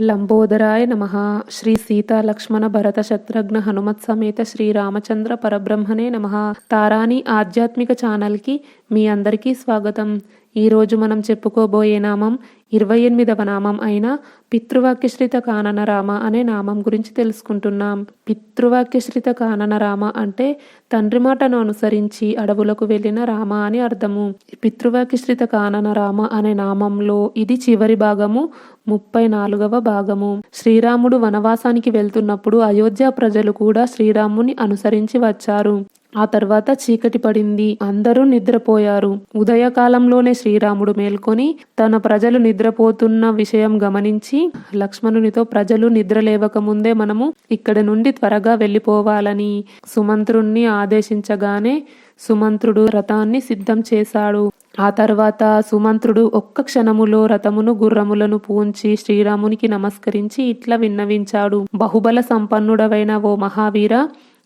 లంబోదరాయ నమ. శ్రీ సీతా లక్ష్మణ భరత శత్రుఘ్న హనుమత్ సమేత శ్రీ రామచంద్ర పరబ్రహ్మనే నమ. తారాని ఆధ్యాత్మిక ఛానల్కి మీ అందరికీ స్వాగతం. ఈరోజు మనం చెప్పుకోబోయే నామం ఇరవై ఎనిమిదవ నామం అయిన పితృవాక్యశ్రిత కానన రామ అనే నామం గురించి తెలుసుకుంటున్నాం. పితృవాక్యశ్రిత కానన రామ అంటే తండ్రి మాటను అనుసరించి అడవులకు వెళ్ళిన రామ అని అర్థము. పితృవాక్యశ్రిత కానన రామ అనే నామంలో ఇది చివరి భాగము ముప్పై నాలుగవ భాగము. శ్రీరాముడు వనవాసానికి వెళ్తున్నప్పుడు అయోధ్య ప్రజలు కూడా శ్రీరాముని అనుసరించి వచ్చారు. ఆ తర్వాత చీకటి పడింది. అందరూ నిద్రపోయారు. ఉదయకాలంలోనే శ్రీరాముడు మేల్కొని తన ప్రజలు నిద్రపోతున్న విషయం గమనించి లక్ష్మణునితో ప్రజలు నిద్ర లేవక ముందే మనము ఇక్కడ నుండి త్వరగా వెళ్ళిపోవాలని సుమంత్రుణ్ణి ఆదేశించగానే సుమంత్రుడు రథాన్ని సిద్ధం చేశాడు. ఆ తర్వాత సుమంత్రుడు ఒక్క క్షణములో రథమును గుర్రములను పూంచి శ్రీరామునికి నమస్కరించి ఇట్లా విన్నవించాడు. బహుబల సంపన్నుడవైన ఓ మహావీర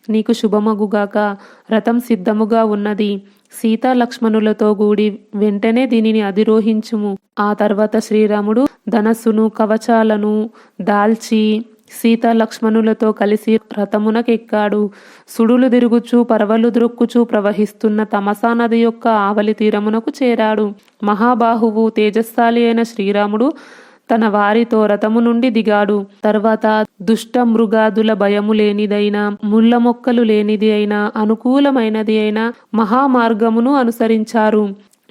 నీకు శుభమగుగాక రథం సిద్ధముగా ఉన్నది. సీతా లక్ష్మణులతో కూడి వెంటనే దీనిని అధిరోహించుము. ఆ తర్వాత శ్రీరాముడు ధనస్సును కవచాలను దాల్చి సీతా లక్ష్మణులతో కలిసి రథమునకెక్కాడు. సుడులు తిరుగుచూ పర్వలు ద్రొక్కుచూ ప్రవహిస్తున్న తమసా నది యొక్క ఆవలి తీరమునకు చేరాడు. మహాబాహువు తేజస్సాలి అయిన శ్రీరాముడు తన వారితో రథము నుండి దిగాడు. తర్వాత దుష్ట మృగాదుల భయము లేనిదైన ముళ్ళ మొక్కలు లేనిది అయినా అనుకూలమైనది అయిన మహామార్గమును అనుసరించారు.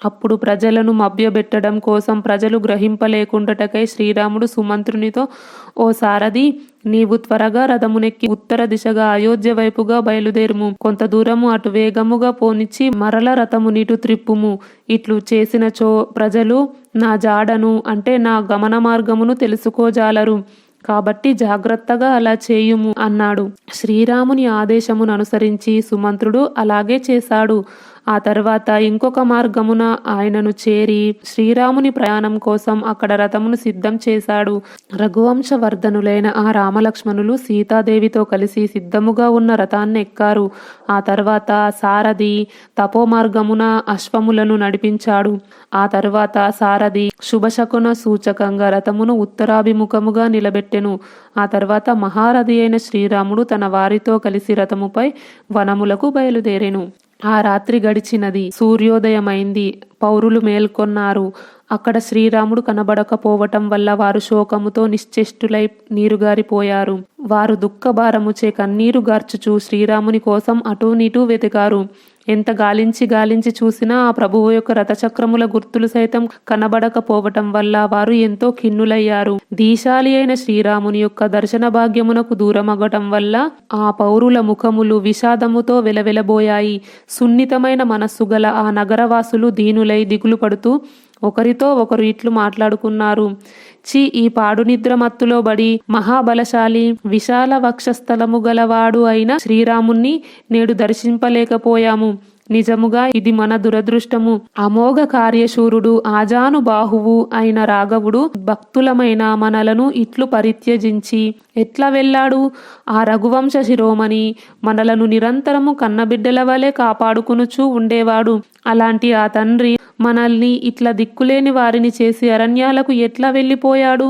అప్పుడు ప్రజలను మభ్యపెట్టడం కోసం ప్రజలు గ్రహింపలేకుండటకై శ్రీరాముడు సుమంత్రునితో ఓ సారథి నీవు త్వరగా రథమునెక్కి ఉత్తర దిశగా అయోధ్య వైపుగా బయలుదేరుము. కొంత దూరము అటు వేగముగా పోనిచ్చి మరల రథము నీటు త్రిప్పుము. ఇట్లు చేసినచో ప్రజలు నా జాడను అంటే నా గమన మార్గమును తెలుసుకోజాలరు. కాబట్టి జాగ్రత్తగా అలా చేయుము అన్నాడు. శ్రీరాముని ఆదేశమును అనుసరించి సుమంత్రుడు అలాగే చేశాడు. ఆ తర్వాత ఇంకొక మార్గమున ఆయనను చేరి శ్రీరాముని ప్రయాణం కోసం అక్కడ రథమును సిద్ధం చేశాడు. రఘువంశవర్ధనులైన ఆ రామలక్ష్మణులు సీతాదేవితో కలిసి సిద్ధముగా ఉన్న రథాన్ని ఎక్కారు. ఆ తర్వాత సారథి తపో మార్గమున అశ్వములను నడిపించాడు. ఆ తర్వాత సారథి శుభశకున సూచకంగా రథమును ఉత్తరాభిముఖముగా నిలబెట్టెను. ఆ తర్వాత మహారథి అయిన శ్రీరాముడు తన వారితో కలిసి రథముపై వనములకు బయలుదేరెను. ఆ రాత్రి గడిచినది. సూర్యోదయమైంది. పౌరులు మేల్కొన్నారు. అక్కడ శ్రీరాముడు కనబడకపోవటం వల్ల వారు శోకముతో నిశ్చేష్టులై నీరుగారిపోయారు. వారు దుఃఖభారముచే కన్నీరు గార్చుచూ శ్రీరాముని కోసం అటూ నీటూ వెతికారు. ఎంత గాలించి గాలించి చూసినా ఆ ప్రభువు యొక్క రథచక్రముల గుర్తులు సైతం కనబడకపోవటం వల్ల వారు ఎంతో ఖిన్నులయ్యారు. దీశాలి అయిన శ్రీరాముని యొక్క దర్శన భాగ్యమునకు దూరమగటం వల్ల ఆ పౌరుల ముఖములు విషాదముతో వెలవెలబోయాయి. సున్నితమైన మనస్సు గల ఆ నగరవాసులు దీనులై దిగులు పడుతూ ఒకరితో ఒకరు ఇట్లు మాట్లాడుకున్నారు. చి ఈ పాడునిద్ర మత్తులో బడి మహాబలశాలి విశాల వక్షస్థలము గలవాడు అయిన శ్రీరాముణ్ణి నేడు దర్శింపలేకపోయాము. నిజముగా ఇది మన దురదృష్టము. అమోఘ కార్యశూరుడు ఆజాను బాహువు అయిన రాఘవుడు భక్తులమైన మనలను ఇట్లు పరిత్యజించి ఎట్లా వెళ్ళాడు? ఆ రఘువంశ శిరోమణి మనలను నిరంతరము కన్నబిడ్డల వలె కాపాడుకునుచూ ఉండేవాడు. అలాంటి ఆ తండ్రి మనల్ని ఇట్లా దిక్కులేని వారిని చేసి అరణ్యాలకు ఎట్లా వెళ్ళిపోయాడు?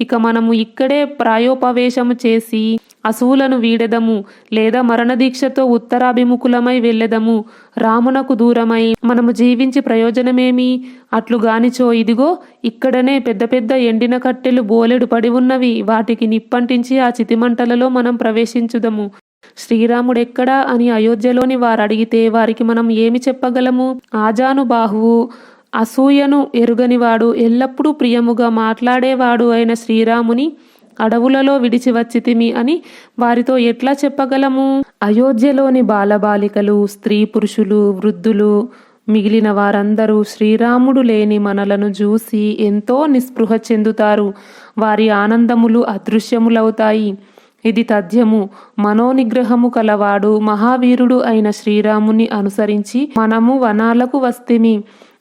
ఇక మనము ఇక్కడే ప్రాయోపవేశము చేసి అసువులను వీడెదము లేదా మరణదీక్షతో ఉత్తరాభిముఖులమై వెళ్ళెదము. రామునకు దూరమై మనము జీవించి ప్రయోజనమేమి? అట్లు గానిచో ఇదిగో ఇక్కడనే పెద్ద పెద్ద ఎండిన కట్టెలు బోలెడు పడి ఉన్నవి. వాటికి నిప్పంటించి ఆ చితిమంటలలో మనం ప్రవేశించుదము. శ్రీరాముడెక్కడ అని అయోధ్యలోని వారు అడిగితే వారికి మనం ఏమి చెప్పగలము? ఆజాను బాహువు అసూయను ఎరుగనివాడు ఎల్లప్పుడూ ప్రియముగా మాట్లాడేవాడు అయిన శ్రీరాముని అడవులలో విడిచి వచ్చితిమి అని వారితో ఎట్లా చెప్పగలము? అయోధ్యలోని బాలబాలికలు స్త్రీ పురుషులు వృద్ధులు మిగిలిన వారందరూ శ్రీరాముడు లేని మనలను చూసి ఎంతో నిస్పృహ చెందుతారు. వారి ఆనందములు అదృశ్యములవుతాయి. ఇది తథ్యము. మనోనిగ్రహము కలవాడు మహావీరుడు అయిన శ్రీరాముని అనుసరించి మనము వనాలకు వస్తిమి.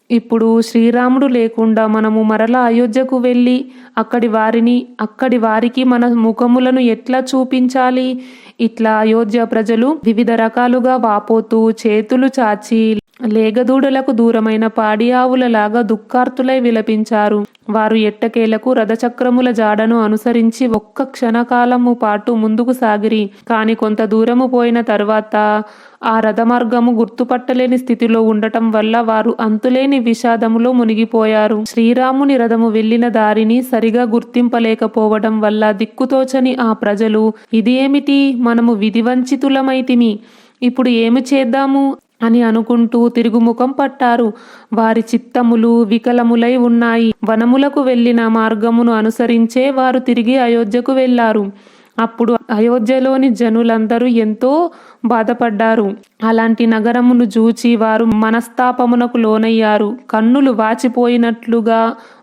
ఇప్పుడు శ్రీరాముడు లేకుండా మనము మరలా అయోధ్యకు వెళ్ళి అక్కడి వారిని అక్కడి వారికి మన ముఖములను ఎట్లా చూపించాలి? ఇట్లా అయోధ్య ప్రజలు వివిధ రకాలుగా వాపోతూ చేతులు చాచి లేగదూడలకు దూరమైన పాడియావులలాగా దుఃఖార్తులై విలపించారు. వారు ఎట్టకేలకు రథచక్రముల జాడను అనుసరించి ఒక్క క్షణకాలము పాటు ముందుకు సాగిరి. కాని కొంత దూరము పోయిన తర్వాత ఆ రథమార్గము గుర్తుపట్టలేని స్థితిలో ఉండటం వల్ల వారు అంతులేని విషాదములో మునిగిపోయారు. శ్రీరాముని రథము వెళ్ళిన దారిని సరిగా గుర్తింపలేకపోవడం వల్ల దిక్కుతోచని ఆ ప్రజలు ఇది ఏమిటి మనము విధివంచితులమైతిమి. ఇప్పుడు ఏమి చేద్దాము? అని అనుకుంటూ తిరుగుముఖం పట్టారు. వారి చిత్తములు వికలములై ఉన్నాయి. వనములకు వెళ్ళిన మార్గమును అనుసరించే వారు తిరిగి అయోధ్యకు వెళ్ళారు. అప్పుడు అయోధ్యలోని జనులందరూ ఎంతో బాధపడ్డారు. అలాంటి నగరమును చూచి వారు మనస్తాపమునకు లోనయ్యారు. కన్నులు వాచిపోయినట్లుగా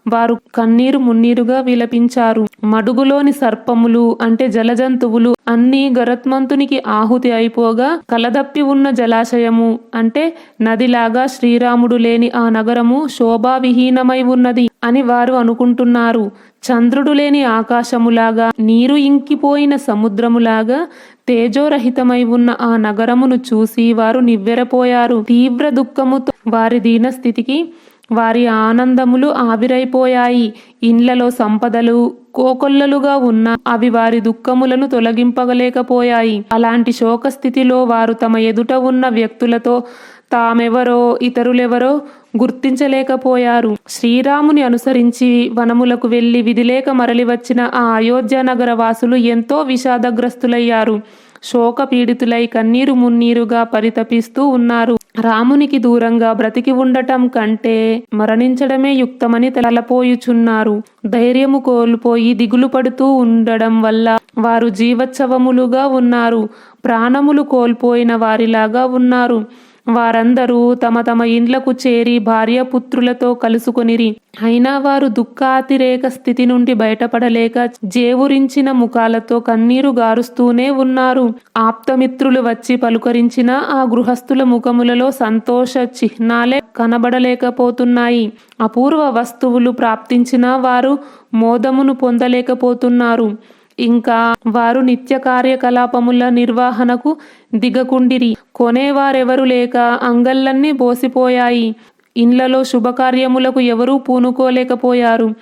వారు కన్నీరు మున్నీరుగా విలపించారు. మడుగులోని సర్పములు అంటే జలజంతువులు అన్ని గరత్మంతునికి ఆహుతి అయిపోగా కలదప్పి ఉన్న జలాశయము అంటే నదిలాగా శ్రీరాముడు లేని ఆ నగరము శోభావిహీనమై ఉన్నది అని వారు అనుకుంటున్నారు. చంద్రుడు లేని ఆకాశములాగా నీరు ఇంకిపోయిన సముద్రములాగా తేజోరహితమై ఉన్న ఆ నగరమును చూసి వారు నివ్వెరపోయారు. తీవ్ర దుఃఖముతో వారి దీనస్థితికి వారి ఆనందములు ఆవిరైపోయాయి. ఇండ్లలో సంపదలు కోకొల్లలుగా ఉన్న అవి వారి దుఃఖములను తొలగింపగలేకపోయాయి. అలాంటి శోక స్థితిలో వారు తమ ఎదుట ఉన్న వ్యక్తులతో తామెవరో ఇతరులెవరో గుర్తించలేకపోయారు. శ్రీరాముని అనుసరించి వనములకు వెళ్ళి విధిలేక మరలి వచ్చిన ఆ అయోధ్య నగర వాసులు ఎంతో విషాదగ్రస్తులయ్యారు. శోక పీడితులై కన్నీరు మున్నీరుగా పరితపిస్తూ ఉన్నారు. రామునికి దూరంగా బ్రతికి ఉండటం కంటే మరణించడమే యుక్తమని తలపోయుచున్నారు. ధైర్యము కోల్పోయి దిగులు పడుతూ ఉండడం వల్ల వారు జీవోత్సవములుగా ఉన్నారు. ప్రాణములు కోల్పోయిన వారిలాగా ఉన్నారు. వారందరూ తమ తమ ఇండ్లకు చేరి భార్యపుత్రులతో కలుసుకొనిరి. అయినా వారు దుఃఖాతిరేక స్థితి నుండి బయటపడలేక జేవురించిన ముఖాలతో కన్నీరు గారుస్తూనే ఉన్నారు. ఆప్తమిత్రులు వచ్చి పలుకరించిన ఆ గృహస్థుల ముఖములలో సంతోష చిహ్నాలే కనబడలేకపోతున్నాయి. అపూర్వ వస్తువులు ప్రాప్తించిన వారు మోదమును పొందలేకపోతున్నారు. ఇంకా వారు నిత్య కార్యకలాపముల నిర్వహణకు దిగకుండిరి. కొనేవారెవరు లేక అంగళ్ళన్నీ బోసిపోయాయి. ఇండ్లలో శుభకార్యములకు ఎవరూ పూనుకోలేకపోయారు.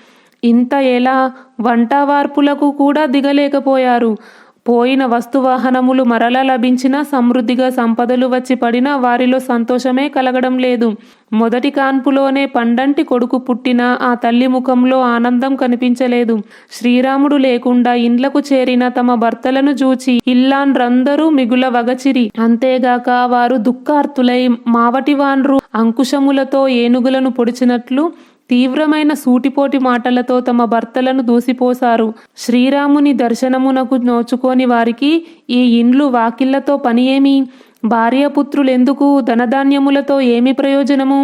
ఇంత ఎలా వంటవార్పులకు కూడా దిగలేకపోయారు. పోయిన వస్తువాహనములు మరల లభించిన సమృద్ధిగా సంపదలు వచ్చి పడినా వారిలో సంతోషమే కలగడం లేదు. మొదటి కాన్పులోనే పండంటి కొడుకు పుట్టిన ఆ తల్లి ముఖంలో ఆనందం కనిపించలేదు. శ్రీరాముడు లేకుండా ఇండ్లకు చేరిన తమ భర్తలను చూచి ఇల్లాన్రందరూ మిగుల వగచిరి. అంతేగాక వారు దుఃఖార్తులై మావటివాన్రు అంకుశములతో ఏనుగులను పొడిచినట్లు తీవ్రమైన సూటిపోటి మాటలతో తమ భర్తలను దూసిపోశారు. శ్రీరాముని దర్శనమునకు నోచుకోని వారికి ఈ ఇండ్లు వాకిళ్ళతో పని ఏమి భార్యపుత్రులెందుకు ధనధాన్యములతో ఏమి ప్రయోజనము?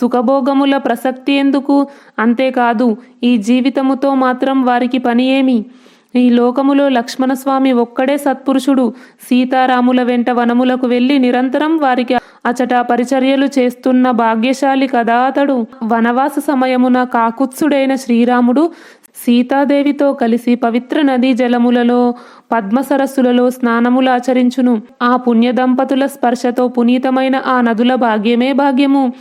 సుఖభోగముల ప్రసక్తి ఎందుకు? అంతేకాదు ఈ జీవితముతో మాత్రం వారికి పని ఏమి ఈ లోకములో లక్ష్మణస్వామి ఒక్కడే సత్పురుషుడు. సీతారాముల వెంట వనములకు వెళ్ళి నిరంతరం వారికి అచట పరిచర్యలు చేస్తున్న భాగ్యశాలి కదా అతడు వనవాస సమయమున కాకుత్సుడైన శ్రీరాముడు సీతాదేవితో కలిసి పవిత్ర నదీ జలములలో పద్మ సరస్సులలో స్నానములు ఆచరించును. ఆ పుణ్య దంపతుల స్పర్శతో పునీతమైన ఆ నదుల భాగ్యమే భాగ్యము.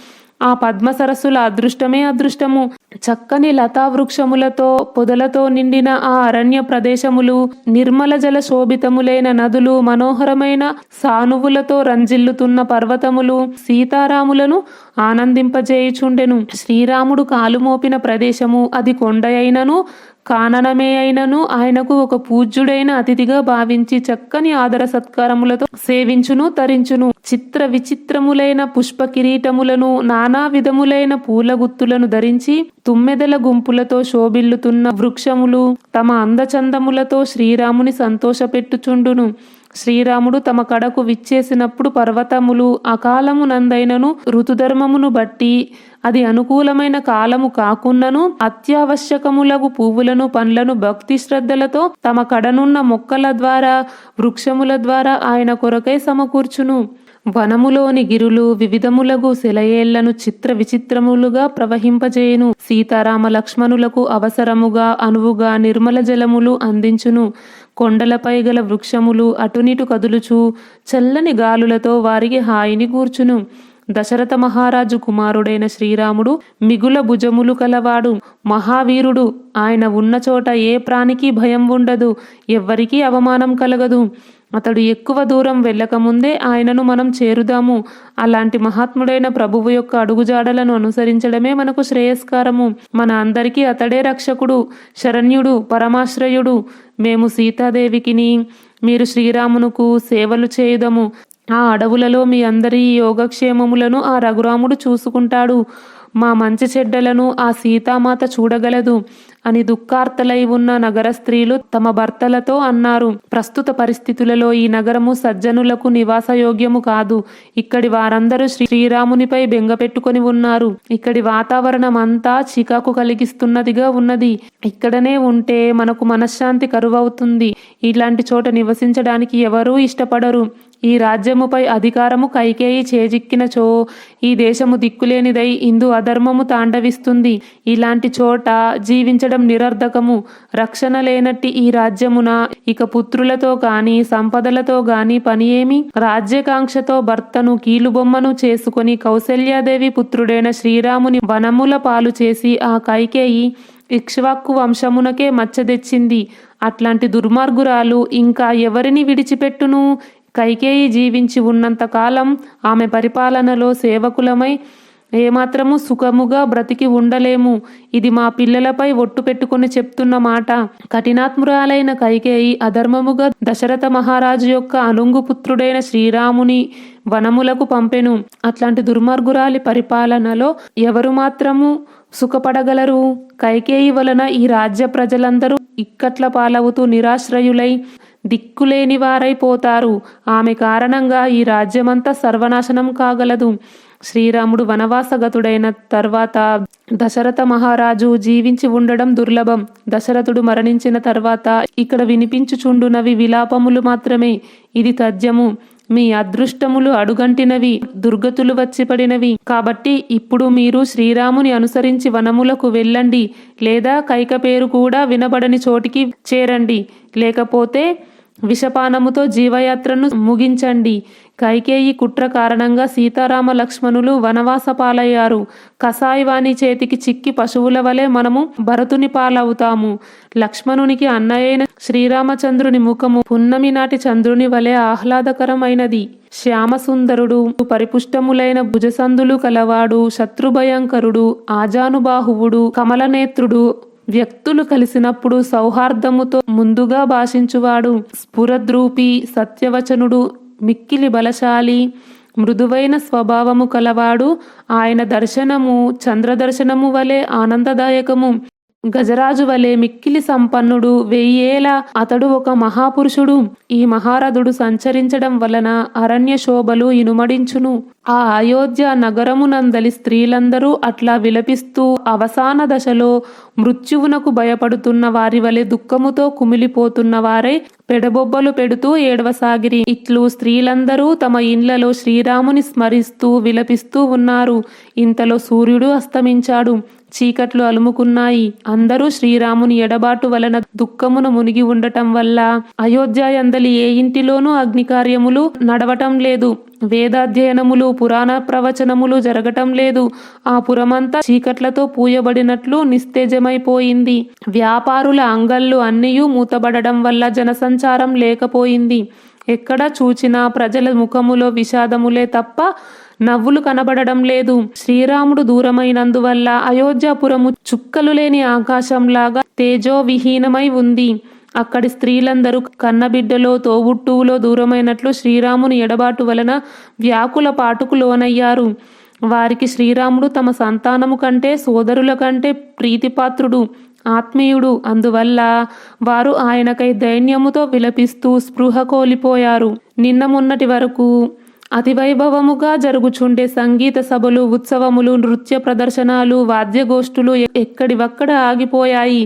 ఆ పద్మ సరస్సుల అదృష్టమే అదృష్టము. చక్కని లతా వృక్షములతో పొదలతో నిండిన ఆ అరణ్య ప్రదేశములు నిర్మల జల శోభితములైన నదులు మనోహరమైన సానువులతో రంజిల్లుతున్న పర్వతములు సీతారాములను ఆనందింపజేయుచుండెను. శ్రీరాముడు కాలు మోపిన ప్రదేశము అది కొండ అయినను కాననమే అయినను ఆయనకు ఒక పూజ్యుడైన అతిథిగా భావించి చక్కని ఆదర సత్కారములతో సేవించును తరించును. చిత్ర విచిత్రములైన పుష్ప కిరీటములను నానా విధములైన పూల గుత్తులను ధరించి తుమ్మెదల గుంపులతో శోభిల్లుతున్న వృక్షములు తమ అందచందములతో శ్రీరాముని సంతోషపెట్టుచుండును. శ్రీరాముడు తమ కడకు విచ్చేసినప్పుడు పర్వతములు అకాలమునందైనను ఋతుధర్మమును బట్టి అది అనుకూలమైన కాలము కాకున్నను అత్యావశ్యకములగు పువ్వులను పండ్లను భక్తి శ్రద్ధలతో తమ కడనున్న మొక్కల ద్వారా వృక్షముల ద్వారా ఆయన కొరకై సమకూర్చును. వనములోని గిరులు వివిధములగు శిలయేళ్ళను చిత్ర విచిత్రములుగా ప్రవహింపజేయును. సీతారామ లక్ష్మణులకు అవసరముగా అనువుగా నిర్మల జలములు అందించును. కొండలపై గల వృక్షములు అటునిటు కదులుచు చల్లని గాలులతో వారికి హాయిని కూర్చును దశరథ మహారాజు కుమారుడైన శ్రీరాముడు మిగుల భుజములు కలవాడు. మహావీరుడు ఆయన ఉన్న చోట ఏ ప్రాణికి భయం ఉండదు. ఎవ్వరికీ అవమానం కలగదు. అతడు ఎక్కువ దూరం వెళ్ళకముందే ఆయనను మనం చేరుదాము. అలాంటి మహాత్ముడైన ప్రభువు యొక్క అడుగుజాడలను అనుసరించడమే మనకు శ్రేయస్కారము. మన అందరికీ అతడే రక్షకుడు శరణ్యుడు పరమాశ్రయుడు. మేము సీతాదేవికిని మీరు శ్రీరామునుకు సేవలు చేయుదము. ఆ అడవులలో మీ అందరి యోగక్షేమములను ఆ రఘురాముడు చూసుకుంటాడు. మా మంచి చెడ్డలను ఆ సీతామాత చూడగలదు అని దుఃఖార్తలై ఉన్న నగర స్త్రీలు తమ భర్తలతో అన్నారు. ప్రస్తుత పరిస్థితులలో ఈ నగరము సజ్జనులకు నివాసయోగ్యము కాదు. ఇక్కడి వారందరూ శ్రీ శ్రీరామునిపై బెంగ పెట్టుకొని ఉన్నారు. ఇక్కడి వాతావరణం అంతా చికాకు కలిగిస్తున్నదిగా ఉన్నది. ఇక్కడనే ఉంటే మనకు మనశ్శాంతి కరువవుతుంది. ఇలాంటి చోట నివసించడానికి ఎవరూ ఇష్టపడరు. ఈ రాజ్యముపై అధికారము కైకేయి చేజిక్కినచో ఈ దేశము దిక్కులేనిదై ఇందు అధర్మము తాండవిస్తుంది. ఇలాంటి చోట జీవించడం నిరర్ధకము. రక్షణ లేనట్టి ఈ రాజ్యమున ఇక పుత్రులతో గాని సంపదలతో గాని పని ఏమి రాజ్యకాంక్షతో భర్తను కీలుబొమ్మను చేసుకొని కౌసల్యాదేవి పుత్రుడైన శ్రీరాముని వనముల పాలు చేసి ఆ కైకేయి ఇక్ష్వాక్కు వంశమునకే మచ్చ తెచ్చింది. అట్లాంటి దుర్మార్గురాలు ఇంకా ఎవరిని విడిచిపెట్టును? కైకేయి జీవించి ఉన్నంతకాలం ఆమె పరిపాలనలో సేవకులమై ఏమాత్రము సుఖముగా బ్రతికి ఉండలేము. ఇది మా పిల్లలపై ఒట్టు పెట్టుకుని చెప్తున్న మాట. కఠినాత్మురాలైన కైకేయి అధర్మముగా దశరథ మహారాజు యొక్క అనుంగుపుత్రుడైన శ్రీరాముని వనములకు పంపెను. అట్లాంటి దుర్మార్గురాలి పరిపాలనలో ఎవరు మాత్రము సుఖపడగలరు? కైకేయి వలన ఈ రాజ్య ప్రజలందరూ ఇక్కట్ల పాలవుతూ నిరాశ్రయులై దిక్కులేని వారైపోతారు ఆమె కారణంగా ఈ రాజ్యమంతా సర్వనాశనం కాగలదు. శ్రీరాముడు వనవాసగతుడైన తర్వాత దశరథ మహారాజు జీవించి ఉండడం దుర్లభం. దశరథుడు మరణించిన తర్వాత ఇక్కడ వినిపించుచుండునవి విలాపములు మాత్రమే. ఇది తథ్యము. మీ అదృష్టములు అడుగంటినవి దుర్గతులు వచ్చిపడినవి. కాబట్టి ఇప్పుడు మీరు శ్రీరాముని అనుసరించి వనములకు వెళ్ళండి లేదా కైక పేరు కూడా వినబడని చోటికి చేరండి. లేకపోతే విషపానముతో జీవయాత్రను ముగించండి. కైకేయి కుట్ర కారణంగా సీతారామ లక్ష్మణులు వనవాస పాలయ్యారు కసాయివాణి చేతికి చిక్కి పశువుల వలె మనము భరతుని పాలవుతాము. లక్ష్మణునికి అన్నయ్యైన శ్రీరామచంద్రుని ముఖము పున్నమి నాటి చంద్రుని వలె ఆహ్లాదకరమైనది. శ్యామసుందరుడు పరిపుష్టములైన భుజసందులు కలవాడు శత్రుభయంకరుడు ఆజానుబాహువుడు కమలనేత్రుడు వ్యక్తులు కలిసినప్పుడు సౌహార్దముతో ముందుగా భాషించువాడు. స్ఫురద్రూపి సత్యవచనుడు మిక్కిలి బలశాలి మృదువైన స్వభావము కలవాడు. ఆయన దర్శనము చంద్రదర్శనము వలె ఆనందదాయకము. గజరాజు వలె మిక్కిలి సంపన్నుడు. వెయ్యేల అతడు ఒక మహాపురుషుడు. ఈ మహారథుడు సంచరించడం వలన అరణ్య శోభలు ఇనుమడించును. ఆ అయోధ్య నగరమునందలి స్త్రీలందరూ అట్లా విలపిస్తూ అవసాన దశలో మృత్యువునకు భయపడుతున్న వారి వలె దుఃఖముతో కుమిలిపోతున్న వారై పెడబొబ్బలు పెడుతూ ఏడవసాగిరి. ఇట్లు స్త్రీలందరూ తమ ఇండ్లలో శ్రీరాముని స్మరిస్తూ విలపిస్తూ ఉన్నారు. ఇంతలో సూర్యుడు అస్తమించాడు. చీకట్లు అలుముకున్నాయి. అందరూ శ్రీరాముని ఎడబాటు వలన దుఃఖమును మునిగి ఉండటం వల్ల అయోధ్యాయందలి ఏ ఇంటిలోనూ అగ్నికార్యములు నడవటం లేదు. వేదాధ్యయనములు పురాణ ప్రవచనములు జరగటం లేదు. ఆ పురమంతా చీకట్లతో పూయబడినట్లు నిస్తేజమైపోయింది. వ్యాపారుల అంగళ్ళు అన్నీయూ మూతబడడం వల్ల జనసంచారం లేకపోయింది. ఎక్కడ చూచినా ప్రజల ముఖములో విషాదములే తప్ప నవ్వులు కనబడడం లేదు. శ్రీరాముడు దూరమైనందువల్ల అయోధ్యాపురము చుక్కలు లేని ఆకాశంలాగా తేజోవిహీనమై ఉంది. అక్కడి స్త్రీలందరూ కన్నబిడ్డలో తోబుట్టువులో దూరమైనట్లు శ్రీరాముని ఎడబాటు వలన వ్యాకుల పాటుకు లోనయ్యారు. వారికి శ్రీరాముడు తమ సంతానము కంటే సోదరుల కంటే ప్రీతిపాత్రుడు ఆత్మీయుడు. అందువల్ల వారు ఆయనకై దైన్యముతో విలపిస్తూ స్పృహ కోల్పోయారు. నిన్న మొన్నటి వరకు అతివైభవముగా జరుగుచుండే సంగీత సభలు ఉత్సవములు నృత్య ప్రదర్శనలు వాద్యగోష్ఠులు ఎక్కడివక్కడ ఆగిపోయాయి.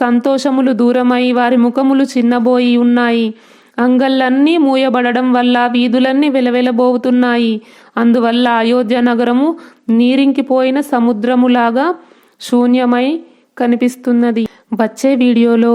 సంతోషములు దూరమై వారి ముఖములు చిన్నబోయి ఉన్నాయి. అంగళ్ళన్నీ మూయబడడం వల్ల వీధులన్నీ వెలవెలబోతున్నాయి అందువల్ల అయోధ్య నగరము నీరింకిపోయిన సముద్రములాగా శూన్యమై కనిపిస్తున్నది. వచ్చే వీడియోలో